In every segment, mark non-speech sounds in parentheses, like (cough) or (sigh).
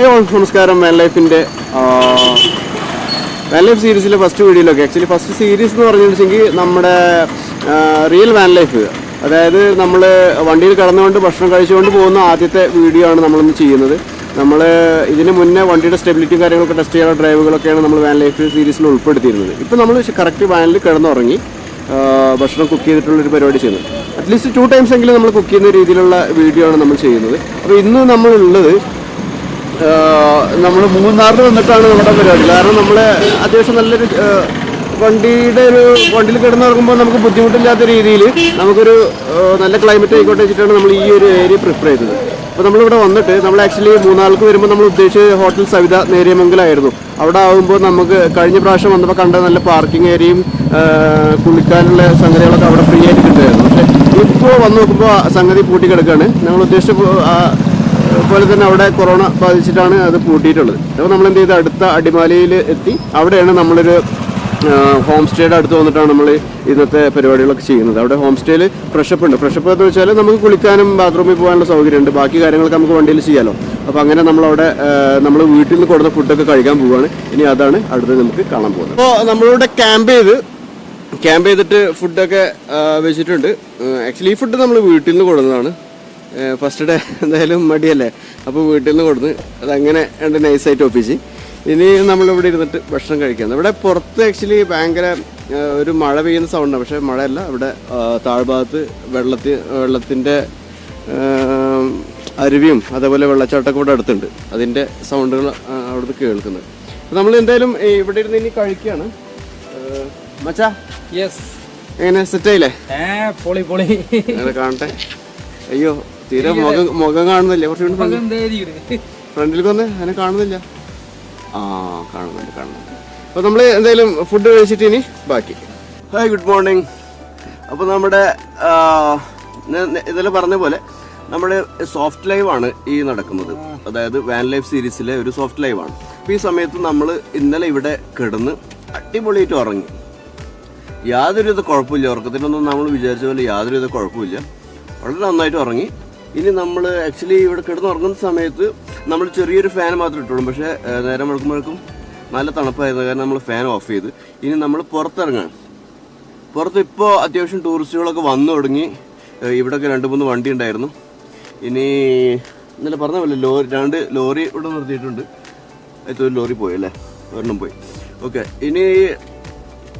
ഹേ all നമസ്കാരം. Van ലൈഫിന്റെ van life സീരീസിലെ ഫസ്റ്റ് വീഡിയോയിലൊക്കെ ആക്ച്വലി ഫസ്റ്റ് സീരീസ് എന്ന് പറഞ്ഞിട്ടുണ്ടെങ്കിൽ നമ്മുടെ റിയൽ വാൻ ലൈഫ് അതായത് നമ്മൾ വണ്ടിയിൽ കടന്നുകൊണ്ട് ഭക്ഷണം കഴിച്ചുകൊണ്ട് പോകുന്ന ആദ്യത്തെ വീഡിയോ ആണ് നമ്മളിന്ന് ചെയ്യുന്നത്. നമ്മൾ ഇതിന് മുന്നേ വണ്ടിയുടെ സ്റ്റെബിലിറ്റിയും കാര്യങ്ങളൊക്കെ ടെസ്റ്റ് ചെയ്യാനുള്ള ഡ്രൈവുകളൊക്കെയാണ് നമ്മൾ വാൻ ലൈഫ് സീരീസിൽ ഉൾപ്പെടുത്തിയിരുന്നത്. ഇപ്പോൾ നമ്മൾ കറക്റ്റ് വാനിൽ കിടന്നുറങ്ങി ഭക്ഷണം കുക്ക് ചെയ്തിട്ടുള്ളൊരു പരിപാടി ചെയ്യുന്നത്. അറ്റ്ലീസ്റ്റ് ടു ടൈംസ് എങ്കിലും നമ്മൾ കുക്ക് ചെയ്യുന്ന രീതിയിലുള്ള വീഡിയോ ആണ് നമ്മൾ ചെയ്യുന്നത്. അപ്പോൾ ഇന്ന് നമ്മളുള്ളത് നമ്മൾ മൂന്നാറിൽ വന്നിട്ടാണ് നമ്മുടെ പരിപാടി. കാരണം നമ്മൾ അത്യാവശ്യം നല്ലൊരു വണ്ടിയുടെ ഒരു വണ്ടിയിൽ കിടന്നിറങ്ങുമ്പോൾ നമുക്ക് ബുദ്ധിമുട്ടില്ലാത്ത രീതിയിൽ നമുക്കൊരു നല്ല ക്ലൈമറ്റ് ആയിക്കോട്ടെ വെച്ചിട്ടാണ് നമ്മൾ ഈ ഒരു ഏരിയ പ്രിഫർ ചെയ്തത്. അപ്പോൾ നമ്മളിവിടെ വന്നിട്ട് നമ്മൾ ആക്ച്വലി മൂന്നാൾക്ക് വരുമ്പോൾ നമ്മൾ ഉദ്ദേശിച്ച ഹോട്ടൽ സവിത നേരിയമംഗലായിരുന്നു. അവിടെ ആകുമ്പോൾ നമുക്ക് കഴിഞ്ഞ പ്രാവശ്യം വന്നപ്പോൾ കണ്ട നല്ല പാർക്കിംഗ് ഏരിയയും കുളിക്കാനുള്ള സംഗതികളൊക്കെ അവിടെ ഫ്രീ ആയിട്ട് കിട്ടുമായിരുന്നു. പക്ഷേ ഇപ്പോൾ വന്ന് നോക്കുമ്പോൾ സംഗതി പൂട്ടി കിടക്കുകയാണ് ഞങ്ങൾ ഉദ്ദേശിച്ച അതുപോലെ തന്നെ അവിടെ കൊറോണ ബാധിച്ചിട്ടാണ് അത് പൂട്ടിയിട്ടുള്ളത്. അപ്പോൾ നമ്മൾ എന്ത് ചെയ്ത്? അടുത്ത അടിമാലിയിൽ എത്തി. അവിടെയാണ് നമ്മളൊരു ഹോം സ്റ്റേയുടെ അടുത്ത് വന്നിട്ടാണ് നമ്മൾ ഇന്നത്തെ പരിപാടികളൊക്കെ ചെയ്യുന്നത്. അവിടെ ഹോം സ്റ്റേയിൽ ഫ്രഷപ്പ് ഉണ്ട്. ഫ്രഷപ്പ് എന്ന് വെച്ചാൽ നമുക്ക് കുളിക്കാനും ബാത്റൂമിൽ പോകാനുള്ള സൗകര്യമുണ്ട്. ബാക്കി കാര്യങ്ങളൊക്കെ നമുക്ക് വണ്ടിയിൽ ചെയ്യാമല്ലോ അപ്പോൾ അങ്ങനെ നമ്മളവിടെ നമ്മൾ വീട്ടിൽ നിന്ന് കൊടുത്ത ഫുഡൊക്കെ കഴിക്കാൻ പോവുകയാണ്. ഇനി അതാണ് അടുത്ത് നമുക്ക് കാണാൻ പോകുന്നത്. അപ്പോൾ നമ്മളിവിടെ ക്യാമ്പ് ചെയ്ത് ക്യാമ്പ് ചെയ്തിട്ട് ഫുഡൊക്കെ വെച്ചിട്ടുണ്ട്. ആക്ച്വലി ഈ ഫുഡ് നമ്മൾ വീട്ടിൽ നിന്ന് കൊടുക്കുന്നതാണ് ഫസ്റ്റ് ഡേ എന്തായാലും മടിയല്ലേ? അപ്പോൾ വീട്ടിൽ നിന്ന് കൊടുത്ത് അതങ്ങനെ രണ്ട് നൈസായിട്ട് ഒപ്പിച്ച്. ഇനി നമ്മളിവിടെ ഇരുന്നിട്ട് ഭക്ഷണം കഴിക്കാം. ഇവിടെ പുറത്ത് ആക്ച്വലി ഭയങ്കര ഒരു മഴ പെയ്യുന്ന സൗണ്ടാണ് പക്ഷേ മഴയല്ല ഇവിടെ താഴ്ഭാഗത്ത് വെള്ളത്തി വെള്ളത്തിന്റെ അരുവിയും അതേപോലെ വെള്ളച്ചാട്ടമൊക്കെ ഇവിടെ അടുത്തുണ്ട്. അതിന്റെ സൗണ്ടുകൾ അവിടുന്ന് കേൾക്കുന്നത്. അപ്പോൾ നമ്മൾ എന്തായാലും ഇവിടെ ഇരുന്ന് ഇനി കഴിക്കുകയാണ്. മച്ചാ? യെസ് എങ്ങനെ? സെറ്റായില്ലേ ഏ പൊളി പൊളി. കാണട്ടെ. അയ്യോ. തീരെ മുഖം മുഖം കാണുന്നില്ല. കുറച്ചുകൂടി ഫ്രണ്ടിൽ വന്ന്. അതിനെ കാണുന്നില്ല. ആ കാണുന്നുണ്ട് കാണുന്നുണ്ട്. അപ്പോൾ നമ്മൾ എന്തായാലും ഫുഡ് കഴിച്ചിട്ട് ഇനി ബാക്കി. ഹായ് ഗുഡ് മോർണിംഗ് അപ്പോൾ നമ്മുടെ ഇതെല്ലാം പറഞ്ഞ പോലെ നമ്മുടെ സോഫ്റ്റ് ലൈവ് ആണ് ഈ നടക്കുന്നത്. അതായത് വാൻ ലൈഫ് സീരീസിലെ ഒരു സോഫ്റ്റ് ലൈവ് ആണ്. അപ്പോൾ ഈ സമയത്ത് നമ്മൾ ഇന്നലെ ഇവിടെ കിടന്ന് അടിപൊളിയായിട്ട് ഉറങ്ങി. യാതൊരുവിധ കുഴപ്പമില്ല. ഉറക്കത്തിനൊന്നും നമ്മൾ വിചാരിച്ച പോലെ യാതൊരുവിധ കുഴപ്പമില്ല. വളരെ നന്നായിട്ട് ഉറങ്ങി. ഇനി നമ്മൾ ആക്ച്വലി ഇവിടെ കിടന്നുറങ്ങുന്ന സമയത്ത് നമ്മൾ ചെറിയൊരു ഫാൻ മാത്രം ഇട്ടുള്ളൂ പക്ഷേ നേരം വെളുക്കുമ്പോഴേക്കും നല്ല തണുപ്പായിരുന്നു. കാരണം നമ്മൾ ഫാൻ ഓഫ് ചെയ്ത്. ഇനി നമ്മൾ പുറത്തിറങ്ങാം പുറത്ത് ഇപ്പോൾ അത്യാവശ്യം ടൂറിസ്റ്റുകളൊക്കെ വന്നു തുടങ്ങി. ഇവിടെയൊക്കെ രണ്ട് മൂന്ന് വണ്ടി ഉണ്ടായിരുന്നു. ഇനി ഇന്നലെ പറഞ്ഞ പോലെ ലോറി രണ്ട് ലോറി ഇവിടെ നിർത്തിയിട്ടുണ്ട്. അതിൽ ഒരു ലോറി പോയി അല്ലേ? ഒരെണ്ണം പോയി. ഓക്കെ ഇനി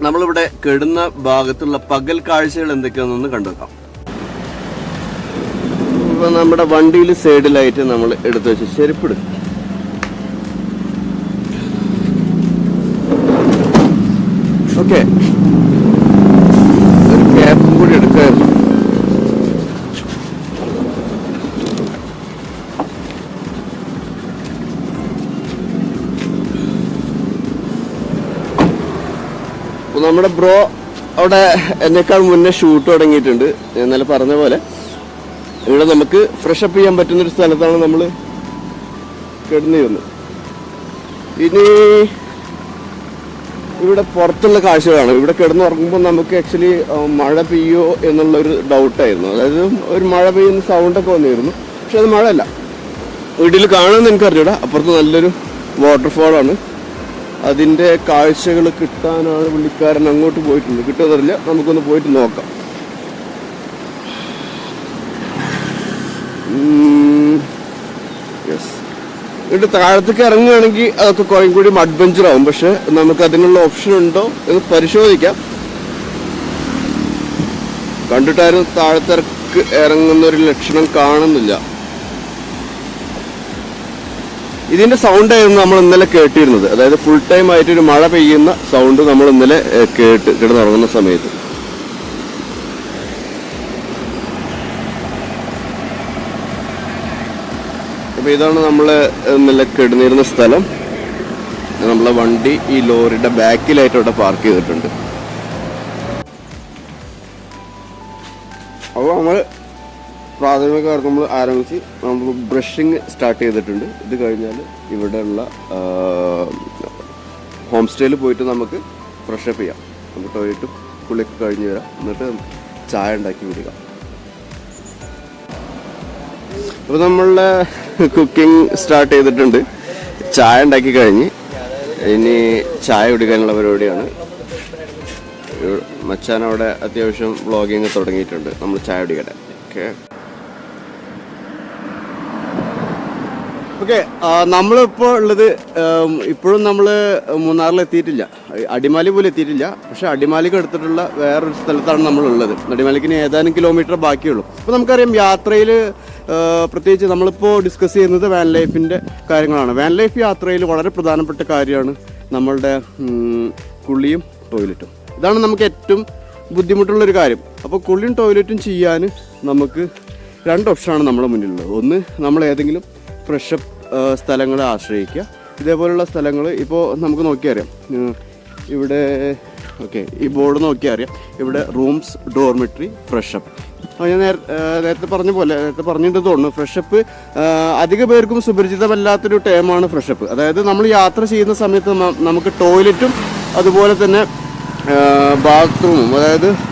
നമ്മളിവിടെ കെടുന്ന ഭാഗത്തുള്ള പകൽ കാഴ്ചകൾ എന്തൊക്കെയാണെന്നൊന്ന് കണ്ടുവെക്കാം ഇപ്പൊ നമ്മുടെ വണ്ടിയിൽ സൈഡിലായിട്ട് നമ്മൾ എടുത്തു വെച്ച് ചെരുപ്പിട് ഓക്കെ. ഒരു ക്യാപ്പും കൂടി എടുക്കായിരുന്നു. നമ്മുടെ ബ്രോ അവിടെ എന്നെക്കാൾ മുന്നേ ഷൂട്ട് തുടങ്ങിയിട്ടുണ്ട്. ഞാൻ പറഞ്ഞ പോലെ ഇവിടെ നമുക്ക് ഫ്രഷ് അപ്പ് ചെയ്യാൻ പറ്റുന്ന ഒരു സ്ഥലത്താണ് നമ്മൾ കിടന്നിരുന്നത്. ഇനി ഇവിടെ പുറത്തുള്ള കാഴ്ചകളാണ്. ഇവിടെ കിടന്നുറങ്ങുമ്പോൾ നമുക്ക് ആക്ച്വലി മഴ പെയ്യോ എന്നുള്ളൊരു ഡൗട്ടായിരുന്നു അതായത് ഒരു മഴ പെയ്യുന്ന സൗണ്ടൊക്കെ വന്നിരുന്നു. പക്ഷെ അത് മഴയല്ല. വീട്ടിൽ കാണുമെന്ന് എനിക്കറിഞ്ഞൂടാ. അപ്പുറത്ത് നല്ലൊരു വാട്ടർഫോളാണ് അതിന്റെ കാഴ്ചകൾ കിട്ടാനാണ് പുള്ളിക്കാരൻ അങ്ങോട്ട് പോയിട്ടുണ്ട് കിട്ടുമെന്നറിയില്ല നമുക്കൊന്ന് പോയിട്ട് നോക്കാം യെസ് എന്നിട്ട് താഴത്തേക്ക് ഇറങ്ങുകയാണെങ്കിൽ അതൊക്കെ കുറേ കൂടി അഡ്വഞ്ചർ ആവും. പക്ഷെ നമുക്ക് അതിനുള്ള ഓപ്ഷൻ ഉണ്ടോ എന്ന് പരിശോധിക്കാം. കണ്ടിട്ടാരും താഴത്തിറക്ക് ഇറങ്ങുന്ന ഒരു ലക്ഷണം കാണുന്നില്ല. ഇതിന്റെ സൗണ്ട് ആയിരുന്നു നമ്മൾ ഇന്നലെ കേട്ടിരുന്നത്. അതായത് ഫുൾ ടൈം ആയിട്ട് ഒരു മഴ പെയ്യുന്ന സൗണ്ട് നമ്മൾ ഇന്നലെ കേട്ട് കിടന്നുറങ്ങുന്ന സമയത്ത്. അപ്പൊ ഇതാണ് നമ്മൾ ഇന്നലെ കിടന്നിരുന്ന സ്ഥലം. നമ്മളെ വണ്ടി ഈ ലോറിയുടെ ബാക്കിലായിട്ട് ഇവിടെ പാർക്ക് ചെയ്തിട്ടുണ്ട്. അപ്പോൾ നമ്മൾ പ്രാഥമിക നമ്മൾ ആരംഭിച്ച് നമ്മൾ ബ്രഷിങ് സ്റ്റാർട്ട് ചെയ്തിട്ടുണ്ട്. ഇത് കഴിഞ്ഞാൽ ഇവിടെയുള്ള ഹോം സ്റ്റേയിൽ പോയിട്ട് നമുക്ക് ഫ്രഷപ്പ് ചെയ്യാം. നമുക്ക് ടോയ്ലറ്റും കുളിയൊക്കെ കഴിഞ്ഞ് വരാം. എന്നിട്ട് ചായ ഉണ്ടാക്കി വിടുക അപ്പോൾ നമ്മളുടെ കുക്കിംഗ് സ്റ്റാർട്ട് ചെയ്തിട്ടുണ്ട്. ചായ ഉണ്ടാക്കി കഴിഞ്ഞ്. ഇനി ചായ കുടിക്കാനുള്ള പരിപാടിയാണ്. മച്ചാൻ അവിടെ അത്യാവശ്യം വ്ളോഗിങ് തുടങ്ങിയിട്ടുണ്ട്. നമ്മൾ ചായ കുടിക്കട്ടെ. ഓക്കെ ഓക്കെ നമ്മളിപ്പോൾ ഉള്ളത് ഇപ്പോഴും നമ്മൾ മൂന്നാറിൽ എത്തിയിട്ടില്ല അടിമാലി പോലും എത്തിയിട്ടില്ല. പക്ഷെ അടിമാലിക്ക് എടുത്തിട്ടുള്ള വേറൊരു സ്ഥലത്താണ് നമ്മളുള്ളത്. അടിമാലിക്ക് ഇനി ഏതാനും കിലോമീറ്റർ ബാക്കിയുള്ളൂ. അപ്പോൾ നമുക്കറിയാം യാത്രയിൽ പ്രത്യേകിച്ച് നമ്മളിപ്പോൾ ഡിസ്കസ് ചെയ്യുന്നത് വാൻ ലൈഫിന്റെ കാര്യങ്ങളാണ്. വാൻ ലൈഫ് യാത്രയിൽ വളരെ പ്രധാനപ്പെട്ട കാര്യമാണ് നമ്മളുടെ കുളിയും ടോയ്ലറ്റും ഇതാണ് നമുക്ക് ഏറ്റവും ബുദ്ധിമുട്ടുള്ളൊരു കാര്യം. അപ്പോൾ കുളിയും ടോയ്ലറ്റും ചെയ്യാൻ നമുക്ക് രണ്ട് ഓപ്ഷനാണ് നമ്മുടെ മുന്നിലുള്ളത്. ഒന്ന് നമ്മൾ ഏതെങ്കിലും ഫ്രഷപ്പ് സ്ഥലങ്ങളെ ആശ്രയിക്കുക. ഇതേപോലുള്ള സ്ഥലങ്ങൾ ഇപ്പോൾ നമുക്ക് നോക്കിയറിയാം. ഇവിടെ ഓക്കെ ഈ ബോർഡ് നോക്കിയറിയാം. ഇവിടെ റൂംസ് ഡോർമെട്രി ഫ്രഷപ്പ്. അപ്പോൾ ഞാൻ നേര- നേരത്തെ പറഞ്ഞ പോലെ നേരത്തെ പറഞ്ഞിട്ട് തോന്നുന്നു ഫ്രഷപ്പ് അധിക പേർക്കും സുപരിചിതമല്ലാത്തൊരു ടേമാണ് ഫ്രഷപ്പ്. അതായത് നമ്മൾ യാത്ര ചെയ്യുന്ന സമയത്ത് നമുക്ക് ടോയ്ലറ്റും അതുപോലെ തന്നെ ബാത്റൂമും അതായത്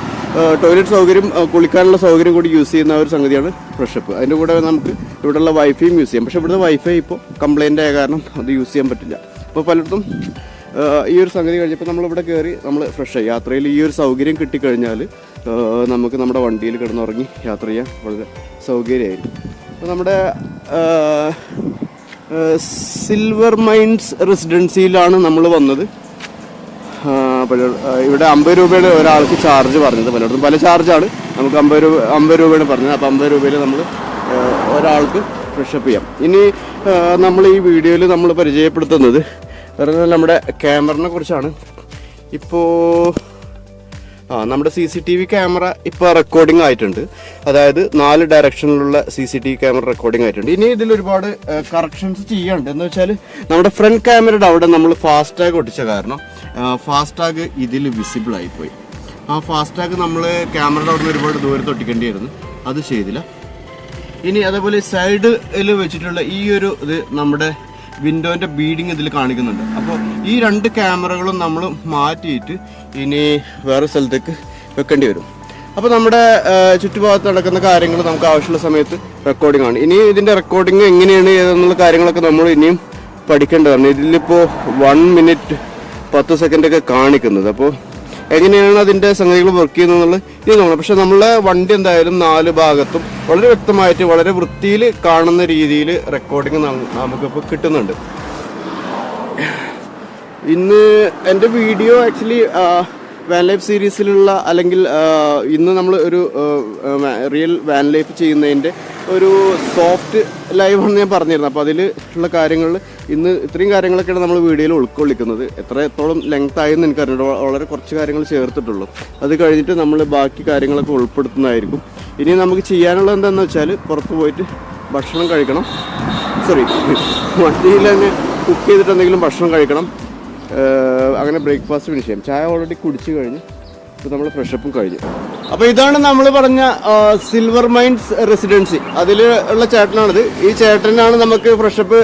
ടോയ്ലറ്റ് സൗകര്യം കുളിക്കാനുള്ള സൗകര്യം കൂടി യൂസ് ചെയ്യുന്ന ഒരു സംഗതിയാണ് ഫ്രഷപ്പ് അതിന്റെ കൂടെ നമുക്ക് ഇവിടെയുള്ള വൈഫൈയും യൂസ് ചെയ്യാം. പക്ഷേ ഇവിടുത്തെ വൈഫൈ ഇപ്പോൾ കംപ്ലൈന്റ് ആയ കാരണം അത് യൂസ് ചെയ്യാൻ പറ്റില്ല. അപ്പോൾ പലയിടത്തും ഈ ഒരു സംഗതി കഴിഞ്ഞപ്പോൾ നമ്മളിവിടെ കയറി നമ്മൾ ഫ്രഷ് യാത്രയിൽ ഈ ഒരു സൗകര്യം കിട്ടിക്കഴിഞ്ഞാൽ നമുക്ക് നമ്മുടെ വണ്ടിയിൽ കിടന്നുറങ്ങി യാത്ര ചെയ്യാൻ വളരെ സൗകര്യമായിരിക്കും. അപ്പോൾ നമ്മുടെ സിൽവർ മൈൻസ് റെസിഡൻസിയിലാണ് നമ്മൾ വന്നത്. ആ, ഇവിടെ അമ്പത് രൂപയുടെ ഒരാൾക്ക് ചാർജ് പറഞ്ഞത് പലയിടത്തും. പല ചാർജാണ് നമുക്ക് അമ്പത് രൂപ അമ്പത് രൂപയാണ് പറഞ്ഞത്. അപ്പോൾ അമ്പത് രൂപയിൽ നമ്മൾ ഒരാൾക്ക് ഫ്രഷപ്പ് ചെയ്യാം. ഇനി നമ്മൾ ഈ വീഡിയോയിൽ നമ്മൾ പരിചയപ്പെടുത്തുന്നത് നമ്മുടെ ക്യാമറിനെ കുറിച്ചാണ്. ഇപ്പോൾ ആ നമ്മുടെ C C T V camera ഇപ്പോൾ റെക്കോർഡിംഗ് ആയിട്ടുണ്ട്. അതായത് നാല് ഡയറക്ഷനിലുള്ള C C T V camera recording ആയിട്ടുണ്ട്. ഇനി ഇതിൽ ഒരുപാട് കറക്ഷൻസ് ചെയ്യാനുണ്ട് എന്ന് വെച്ചാൽ നമ്മുടെ ഫ്രണ്ട് ക്യാമറയുടെ അവിടെ നമ്മൾ ഫാസ്ടാഗ് ഒട്ടിച്ച കാരണം ഫാസ്ടാഗ് ഇതിൽ വിസിബിൾ ആയിപ്പോയി. ആ ഫാസ്ടാഗ് നമ്മൾ ക്യാമറയുടെ അവിടെ നിന്ന് ഒരുപാട് ദൂരത്ത് ഒട്ടിക്കേണ്ടിയായിരുന്നു അത് ചെയ്തില്ല. ഇനി അതേപോലെ സൈഡിൽ വെച്ചിട്ടുള്ള ഈ ഒരു ഇത് നമ്മുടെ വിൻഡോന്റെ ബീഡിങ് ഇതിൽ കാണിക്കുന്നുണ്ട്. അപ്പോൾ ഈ രണ്ട് ക്യാമറകളും നമ്മൾ മാറ്റിയിട്ട് ഇനി വേറെ സ്ഥലത്തേക്ക് വെക്കേണ്ടി വരും. അപ്പോൾ നമ്മുടെ ചുറ്റുഭാഗത്ത് നടക്കുന്ന കാര്യങ്ങൾ നമുക്ക് ആവശ്യമുള്ള സമയത്ത് റെക്കോർഡിംഗ് ആണ്. ഇനി ഇതിന്റെ റെക്കോർഡിംഗ് എങ്ങനെയാണ് ഏതെന്നുള്ള കാര്യങ്ങളൊക്കെ നമ്മൾ ഇനിയും പഠിക്കേണ്ടതാണ്. ഇതിലിപ്പോൾ വൺ മിനിറ്റ് പത്ത് സെക്കൻഡൊക്കെ കാണിക്കുന്നത്. അപ്പോൾ എങ്ങനെയാണ് അതിന്റെ സംഗതികൾ വർക്ക് ചെയ്യുന്നത് എന്നുള്ളത് ഇനി നോക്കണം. പക്ഷെ നമ്മളെ വണ്ടി എന്തായാലും നാല് ഭാഗത്തും വളരെ വ്യക്തമായിട്ട് വളരെ വൃത്തിയിൽ കാണുന്ന രീതിയിൽ റെക്കോർഡിങ് നമുക്കിപ്പോൾ കിട്ടുന്നുണ്ട്. ഇന്ന് എന്റെ വീഡിയോ ആക്ച്വലി വാൻ ലൈഫ് സീരീസിലുള്ള അല്ലെങ്കിൽ ഇന്ന് നമ്മൾ ഒരു റിയൽ വാൻ ലൈഫ് ചെയ്യുന്നതിന്റെ ഒരു സോഫ്റ്റ് ലൈവ് ആണ് ഞാൻ പറഞ്ഞിരുന്നത് അപ്പോൾ അതിൽ ഉള്ള കാര്യങ്ങൾ ഇന്ന് ഇത്രയും കാര്യങ്ങളൊക്കെയാണ് നമ്മൾ വീഡിയോയിൽ ഉൾക്കൊള്ളിക്കുന്നത്. എത്രത്തോളം ലെങ്ത് ആയെന്ന് എനിക്കറിഞ്ഞു വളരെ കുറച്ച് കാര്യങ്ങൾ ചേർത്തിട്ടുള്ളൂ. അത് കഴിഞ്ഞിട്ട് നമ്മൾ ബാക്കി കാര്യങ്ങളൊക്കെ ഉൾപ്പെടുത്തുന്നതായിരിക്കും. ഇനി നമുക്ക് ചെയ്യാനുള്ളത് എന്താണെന്ന് വെച്ചാൽ പുറത്ത് പോയിട്ട് ഭക്ഷണം കഴിക്കണം. സോറി (laughs) വണ്ടിയിൽ തന്നെ കുക്ക് ചെയ്തിട്ട് എന്തെങ്കിലും ഭക്ഷണം കഴിക്കണം. അങ്ങനെ ബ്രേക്ക്ഫാസ്റ്റ് ഫിനിഷ് ചെയ്യാം. ചായ ഓൾറെഡി കുടിച്ചു കഴിഞ്ഞു ഇപ്പോൾ നമ്മൾ ഫ്രഷപ്പും കഴിഞ്ഞു. അപ്പോൾ ഇതാണ് നമ്മൾ പറഞ്ഞ സിൽവർ മൈൻസ് റെസിഡൻസി അതിൽ ഉള്ള ചേട്ടനാണിത്. ഈ ചേട്ടനാണ് നമുക്ക് ഫ്രഷപ്പ്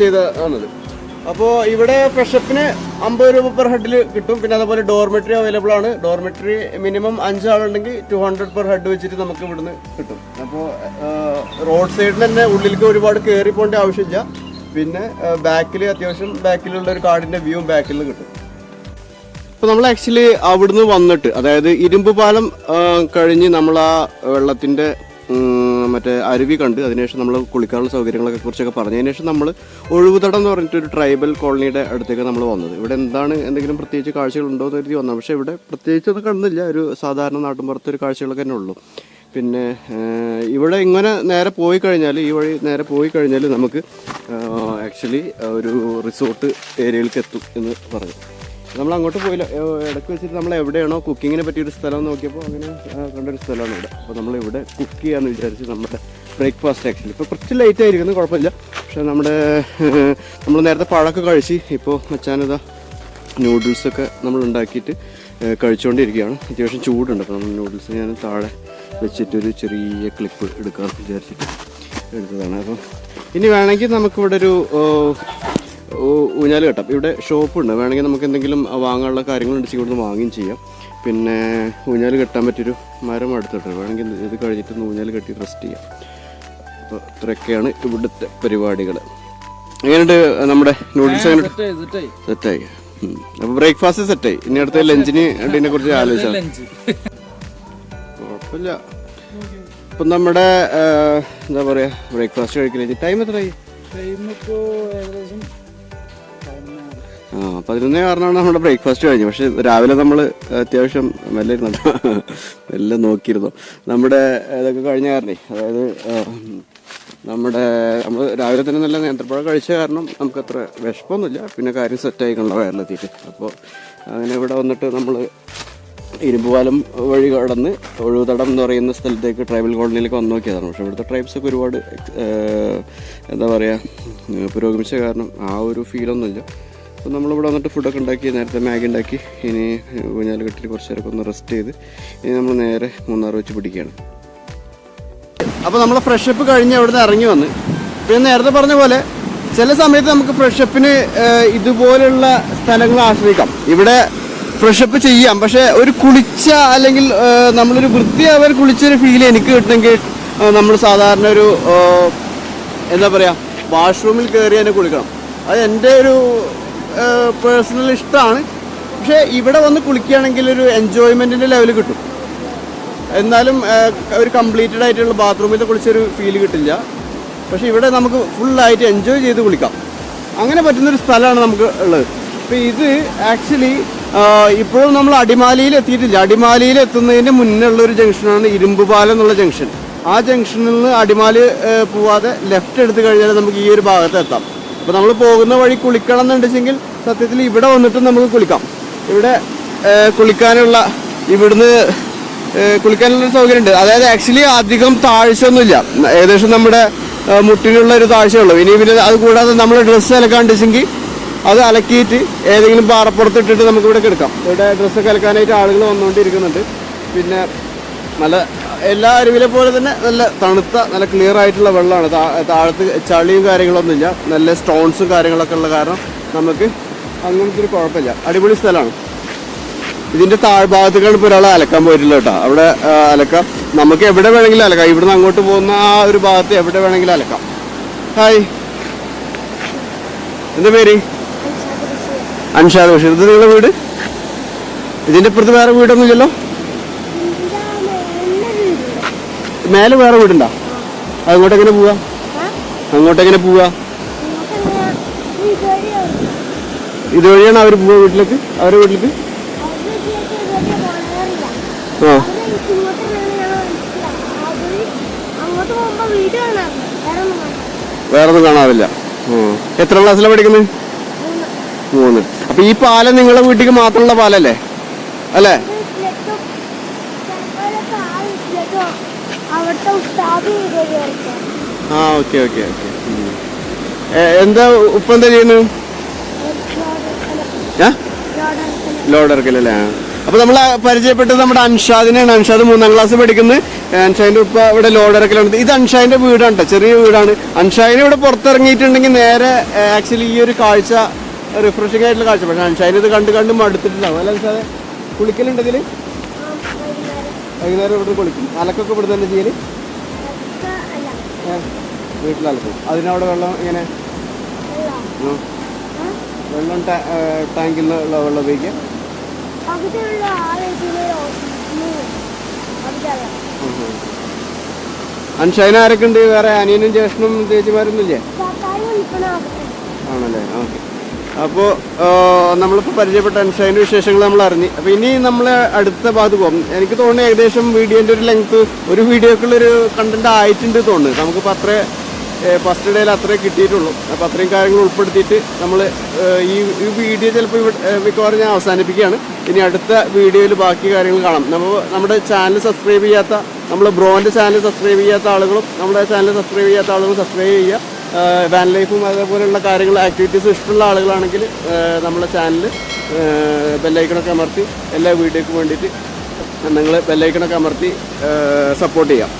ചെയ്ത ആണത്. അപ്പോൾ ഇവിടെ ഫ്രഷപ്പിന് അമ്പത് രൂപ പെർ ഹെഡിൽ കിട്ടും. പിന്നെ അതുപോലെ ഡോർമെട്രി അവൈലബിൾ ആണ്. ഡോർമെട്രി മിനിമം അഞ്ചാളുണ്ടെങ്കിൽ ടു ഹൺഡ്രഡ് പെർ ഹെഡ് വെച്ചിട്ട് നമുക്ക് ഇവിടുന്ന് കിട്ടും. അപ്പോൾ റോഡ് സൈഡിൽ തന്നെ ഉള്ളിലേക്ക് ഒരുപാട് കയറി പോകേണ്ട ആവശ്യമില്ല. പിന്നെ ബാക്കിൽ അത്യാവശ്യം ബാക്കിലുള്ള ഒരു കാടിന്റെ വ്യൂവും ബാക്കിൽ കിട്ടും. അപ്പോൾ നമ്മൾ ആക്ച്വലി അവിടുന്ന് വന്നിട്ട് അതായത് ഇരുമ്പ് പാലം കഴിഞ്ഞ് നമ്മൾ ആ വെള്ളത്തിന്റെ മറ്റേ അരുവി കണ്ട് അതിനുശേഷം നമ്മൾ കുളിക്കാനുള്ള സൗകര്യങ്ങളൊക്കെ കുറിച്ചൊക്കെ പറഞ്ഞു ശേഷം നമ്മൾ ഒഴിവുതടം എന്ന് പറഞ്ഞിട്ട് ഒരു ട്രൈബൽ കോളനിയുടെ അടുത്തേക്ക് നമ്മൾ വന്നത്. ഇവിടെ എന്താണ് എന്തെങ്കിലും പ്രത്യേകിച്ച് കാഴ്ചകളുണ്ടോ എന്ന് കരുതി വന്നത്. പക്ഷേ ഇവിടെ പ്രത്യേകിച്ച് ഒന്നും കണ്ടില്ല. ഒരു സാധാരണ നാട്ടിൻപുറത്തെ ഒരു കാഴ്ചകളൊക്കെ തന്നെ ഉള്ളൂ. പിന്നെ ഇവിടെ ഇങ്ങനെ നേരെ പോയി കഴിഞ്ഞാൽ ഈ വഴി നേരെ പോയി കഴിഞ്ഞാൽ നമുക്ക് ആക്ച്വലി ഒരു റിസോർട്ട് ഏരിയയിലേക്ക് എത്തും എന്ന് പറഞ്ഞു. നമ്മൾ അങ്ങോട്ട് പോയില്ല ഇടയ്ക്ക് വെച്ചിട്ട് നമ്മൾ എവിടെയാണോ കുക്കിങ്ങിനെ പറ്റിയൊരു സ്ഥലം നോക്കിയപ്പോൾ അങ്ങനെ കണ്ടൊരു സ്ഥലമാണ് ഇവിടെ. അപ്പോൾ നമ്മൾ ഇവിടെ കുക്ക് ചെയ്യാമെന്ന് വിചാരിച്ച് നമ്മുടെ ബ്രേക്ക്ഫാസ്റ്റ് ആക്ച്വലി ഇപ്പോൾ കുറച്ച് ലേറ്റ് ആയിരിക്കുന്നു കുഴപ്പമില്ല. പക്ഷേ നമ്മുടെ നമ്മൾ നേരത്തെ പഴമൊക്കെ കഴിച്ച് ഇപ്പോൾ മച്ചാനത നൂഡിൽസൊക്കെ നമ്മൾ ഉണ്ടാക്കിയിട്ട് കഴിച്ചുകൊണ്ടിരിക്കുകയാണ് അത്യാവശ്യം ചൂടുണ്ട് അപ്പോൾ നമ്മൾ നൂഡിൽസ് ഞാൻ താഴെ വെച്ചിട്ടൊരു ചെറിയ ക്ലിപ്പ് എടുക്കാൻ വിചാരിച്ചിട്ട് എടുത്തതാണ്. അപ്പം ഇനി വേണമെങ്കിൽ നമുക്കിവിടെ ഒരു ഊഞ്ഞാൽ കെട്ടാം. ഇവിടെ ഷോപ്പുണ്ട്. വേണമെങ്കിൽ നമുക്ക് എന്തെങ്കിലും വാങ്ങാനുള്ള കാര്യങ്ങളുണ്ടെങ്കിൽ ഇവിടുന്ന് വാങ്ങുകയും ചെയ്യാം. പിന്നെ ഊഞ്ഞാൽ കെട്ടാൻ പറ്റിയൊരു മരം അടുത്തിട്ടുണ്ട് വേണമെങ്കിൽ ഇത് കഴിഞ്ഞിട്ട് ഊഞ്ഞാൽ കെട്ടി റെസ്റ്റ് ചെയ്യാം. അപ്പോൾ ഇത്രയൊക്കെയാണ് ഇവിടുത്തെ പരിപാടികൾ എങ്ങനെയുണ്ട് നമ്മുടെ നൂഡിൽസ് എങ്ങനെ സെറ്റായി അപ്പൊ ബ്രേക്ക്ഫാസ്റ്റ് സെറ്റായി ഇനി അടുത്ത ലഞ്ചിന് ഇതിനെ കുറിച്ച് ആലോചിച്ചാൽ അപ്പൊ കുഴപ്പമില്ല. ഇപ്പം നമ്മുടെ എന്താ പറയാ ബ്രേക്ക്ഫാസ്റ്റ് കഴിക്കില്ല ടൈം എത്രയായി? ആ പതിനൊന്നേ കാരണമാണ് നമ്മുടെ ബ്രേക്ക്ഫാസ്റ്റ് കഴിഞ്ഞു പക്ഷെ രാവിലെ നമ്മൾ അത്യാവശ്യം മെല്ലെ ഇരുന്നു (laughs) മെല്ലെ നോക്കിയിരുന്നു. നമ്മുടെ ഇതൊക്കെ കഴിഞ്ഞ കാരണേ? അതായത് നമ്മുടെ നമ്മൾ രാവിലെ തന്നെ നല്ല നേന്ത്രപ്പഴം കഴിച്ച കാരണം നമുക്ക് അത്ര വിഷമൊന്നുമില്ല പിന്നെ കാര്യം സെറ്റായിക്കൊണ്ട കണ്ട വയറിലെത്തിയിട്ട് അപ്പോൾ അങ്ങനെ ഇവിടെ വന്നിട്ട് നമ്മൾ ഇരുമ്പുപാലം വഴി കടന്ന് ഒഴുതടം എന്ന് പറയുന്ന സ്ഥലത്തേക്ക് ട്രൈബൽ കോളനിയിലേക്ക് വന്ന് നോക്കിയതാണ്. പക്ഷേ ഇവിടുത്തെ ട്രൈബ്സൊക്കെ ഒരുപാട് എന്താ പറയുക പുരോഗമിച്ച കാരണം ആ ഒരു ഫീലൊന്നുമില്ല അപ്പോൾ നമ്മളിവിടെ വന്നിട്ട് ഫുഡൊക്കെ ഉണ്ടാക്കി നേരത്തെ മാഗി ഉണ്ടാക്കി ഇനി ഊഞ്ഞാൽ കെട്ടിൽ കുറച്ച് നേരമൊക്കെ ഒന്ന് റെസ്റ്റ് ചെയ്ത് ഇനി നമ്മൾ നേരെ മൂന്നാർ വെച്ച് പിടിക്കുകയാണ്. അപ്പോൾ നമ്മൾ ഫ്രഷപ്പ് കഴിഞ്ഞ് അവിടുന്ന് ഇറങ്ങി വന്ന്. പിന്നെ നേരത്തെ പറഞ്ഞ പോലെ ചില സമയത്ത് നമുക്ക് ഫ്രഷപ്പിന് ഇതുപോലുള്ള സ്ഥലങ്ങൾ ആശ്രയിക്കാം. ഇവിടെ ഫ്രഷപ്പ് ചെയ്യാം. പക്ഷേ ഒരു കുളിച്ച അല്ലെങ്കിൽ നമ്മളൊരു വൃത്തിയാവാൻ കുളിച്ചൊരു ഫീൽ എനിക്ക് കിട്ടണമെങ്കിൽ നമ്മൾ സാധാരണ ഒരു എന്താ പറയുക വാഷ്റൂമിൽ കയറി തന്നെ കുളിക്കണം. അത് എന്റെ ഒരു പേഴ്സണൽ ഇഷ്ടമാണ്. പക്ഷേ ഇവിടെ വന്ന് കുളിക്കുകയാണെങ്കിൽ ഒരു എൻജോയ്മെന്റിന്റെ ലെവൽ കിട്ടും. എന്നാലും ഒരു കംപ്ലീറ്റഡ് ആയിട്ടുള്ള ബാത്റൂമിൽ കുളിച്ചൊരു ഫീൽ കിട്ടില്ല. പക്ഷേ ഇവിടെ നമുക്ക് ഫുള്ളായിട്ട് എൻജോയ് ചെയ്ത് കുളിക്കാം. അങ്ങനെ പറ്റുന്നൊരു സ്ഥലമാണ് നമുക്ക് ഉള്ളത്. അപ്പോൾ ഇത് ആക്ച്വലി ഇപ്പോഴും നമ്മൾ അടിമാലിയിൽ എത്തിയിട്ടില്ല. അടിമാലിയിൽ എത്തുന്നതിന് മുന്നേ ഒരു ജംഗ്ഷനാണ് ഇരുമ്പുപാലം എന്നുള്ള ജംഗ്ഷൻ ആ ജംഗ്ഷനിൽ നിന്ന് അടിമാലി പോവാതെ ലെഫ്റ്റ് എടുത്തു കഴിഞ്ഞാൽ നമുക്ക് ഈ ഒരു ഭാഗത്ത് എത്താം. അപ്പോൾ നമ്മൾ പോകുന്ന വഴി കുളിക്കണം എന്നുണ്ടെങ്കിൽ സത്യത്തിൽ ഇവിടെ വന്നിട്ട് നമുക്ക് കുളിക്കാം. ഇവിടെ കുളിക്കാനുള്ള ഇവിടുന്ന് കുളിക്കാനുള്ള സൗകര്യമുണ്ട്. അതായത് ആക്ച്വലി അധികം താഴ്ചയൊന്നുമില്ല. ഏകദേശം നമ്മുടെ മുട്ടിനുള്ള ഒരു താഴ്ചയുള്ളൂ. ഇനി പിന്നെ അത് കൂടാതെ നമ്മൾ ഡ്രസ്സ് അലക്കാണ്ടിച്ചെങ്കിൽ അത് അലക്കിയിട്ട് ഏതെങ്കിലും പാറപ്പുറത്ത് ഇട്ടിട്ട് നമുക്ക് ഇവിടെ കിടക്കാം. ഇവിടെ ഡ്രസ്സൊക്കെ അലക്കാനായിട്ട് ആളുകൾ വന്നുകൊണ്ടിരിക്കുന്നുണ്ട്. പിന്നെ നല്ല എല്ലാ അരുവിലെ പോലെ തന്നെ നല്ല തണുത്ത നല്ല ക്ലിയർ ആയിട്ടുള്ള വെള്ളമാണ്. താഴത്ത് ചളിയും കാര്യങ്ങളൊന്നുമില്ല. നല്ല സ്റ്റോൺസും കാര്യങ്ങളൊക്കെ ഉള്ള കാരണം നമുക്ക് അങ്ങനത്തെ ഒരു കുഴപ്പമില്ല. അടിപൊളി സ്ഥലമാണ്. ഇതിന്റെ താഴ്ഭാഗത്തേക്കാണ് ഇപ്പോൾ ഒരാൾ അലക്കാൻ പോയിട്ടില്ല കേട്ടോ. അവിടെ അലക്കാം. നമുക്ക് എവിടെ വേണമെങ്കിലും അലക്കാം. ഇവിടുന്ന് അങ്ങോട്ട് പോകുന്ന ആ ഒരു ഭാഗത്ത് എവിടെ വേണമെങ്കിലും അലക്കാം. ഹായ്. എന്താ പേര്? അൻഷാദ് ബഷീർ. ഇത് നിങ്ങളുടെ വീട്? ഇതിന്റെ ഇപ്പുറത്ത് വേറെ വീടൊന്നുമില്ലല്ലോ? മേലെ വേറെ വീടുണ്ടോ? അങ്ങോട്ട് എങ്ങനെ പോവാ? അങ്ങോട്ട് എങ്ങനെ പോവാ? ഇതുവഴിയാണ് അവർ പോവാ വീട്ടിലേക്ക്? അവരുടെ വീട്ടിലേക്ക്? ആ. അങ്ങോട്ട് പോകുമ്പോ വീട് കാണാം വേറെ ഒന്നും കാണാം വേറെ ഒന്നും കാണാറില്ല. എത്ര ക്ലാസ്സിലാണ് പഠിക്കുന്നത് മൂന്ന്. അപ്പൊ ഈ പാലം നിങ്ങളുടെ വീട്ടിലേക്ക് മാത്രമുള്ള പാലല്ലേ? അല്ലേ? ആ ഓക്കെ ഓക്കെ ഓക്കെ. എന്താ ഉപ്പ എന്താ ചെയ്യുന്നു? ലോഡ് ഇറക്കലല്ലേ? ആ. അപ്പൊ നമ്മൾ പരിചയപ്പെട്ടത് നമ്മുടെ അൻഷാദിനെയാണ്. അൻഷാദ് മൂന്നാം ക്ലാസ് പഠിക്കുന്നത് അൻഷാദിന്റെ ഉപ്പ ഇവിടെ ലോഡ് ഇറക്കലുണ്ട്. ഇത് അൻഷാദിന്റെ വീടാണ് ചെറിയ വീടാണ്. അൻഷാദിന് ഇവിടെ പുറത്തിറങ്ങിയിട്ടുണ്ടെങ്കിൽ നേരെ ആക്ച്വലി ഈ ഒരു കാഴ്ച റിഫ്രഷിംഗ് ആയിട്ടുള്ള കാഴ്ച. പക്ഷെ അൻഷാദിന് ഇത് കണ്ട് കണ്ട് മടുത്തിട്ടുണ്ടാവും. അല്ല അൻഷാദെ? കുളിക്കലുണ്ടെങ്കിൽ വൈകുന്നേരം ഇവിടെ കുളിക്കും. അലക്കൊക്കെ ഇവിടെ തന്നെ ചെയ്യൽ? വീട്ടിൽ അതിനവിടെ വെള്ളം ഇങ്ങനെ വെള്ളം. ടാങ്കിൽ നിന്നുള്ള വെള്ളം ഉപയോഗിക്കാം പകുതിയുള്ള ആ വീട്ടിലെ അവിടെ അൻഷൈന ആരൊക്കെ ഉണ്ട് വേറെ അനിയനും ജ്യേഷ്ഠനും ചേച്ചിമാരൊന്നും ഇല്ലേ നിൽക്കണ അവിടെ ആണല്ലേ? ഓക്കെ. അപ്പോൾ നമ്മളിപ്പോൾ പരിചയപ്പെട്ട അൻഷൈന്റെ വിശേഷങ്ങൾ നമ്മൾ അറിഞ്ഞു. അപ്പോൾ ഇനി നമ്മൾ അടുത്ത ഭാഗത്ത് പോകും. എനിക്ക് തോന്നുന്നു ഏകദേശം വീഡിയോന്റെ ഒരു ലെങ്ത് ഒരു വീഡിയോക്കുള്ളൊരു കണ്ടന്റ് ആയിട്ടുണ്ട് തോന്നുന്നു. നമുക്കിപ്പോൾ അത്രേ ഫസ്റ്റ് ഡേയിൽ അത്രേ കിട്ടിയിട്ടുള്ളൂ. അപ്പോൾ അത്രയും കാര്യങ്ങൾ ഉൾപ്പെടുത്തിയിട്ട് നമ്മൾ ഈ ഈ വീഡിയോ ചിലപ്പോൾ ഇവിടെ മിക്കവാറും ഞാൻ അവസാനിപ്പിക്കുകയാണ്. ഇനി അടുത്ത വീഡിയോയിൽ ബാക്കി കാര്യങ്ങൾ കാണാം. നമ്മൾ നമ്മുടെ ചാനൽ സബ്സ്ക്രൈബ് ചെയ്യാത്ത നമ്മൾ ബ്രോന്റെ ചാനൽ സബ്സ്ക്രൈബ് ചെയ്യാത്ത ആളുകളും നമ്മുടെ ചാനൽ സബ്സ്ക്രൈബ് ചെയ്യാത്ത ആളുകളും സബ്സ്ക്രൈബ് ചെയ്യുക. വാൻ ലൈഫും അതേപോലെയുള്ള കാര്യങ്ങൾ ആക്ടിവിറ്റീസ് ഇഷ്ടമുള്ള ആളുകളാണെങ്കിൽ നമ്മുടെ ചാനൽ ബെല്ലൈക്കണൊക്കെ അമർത്തി എല്ലാ വീഡിയോക്കും വേണ്ടിയിട്ട് നിങ്ങൾ ബെല്ലൈക്കണൊക്കെ അമർത്തി സപ്പോർട്ട് ചെയ്യാം.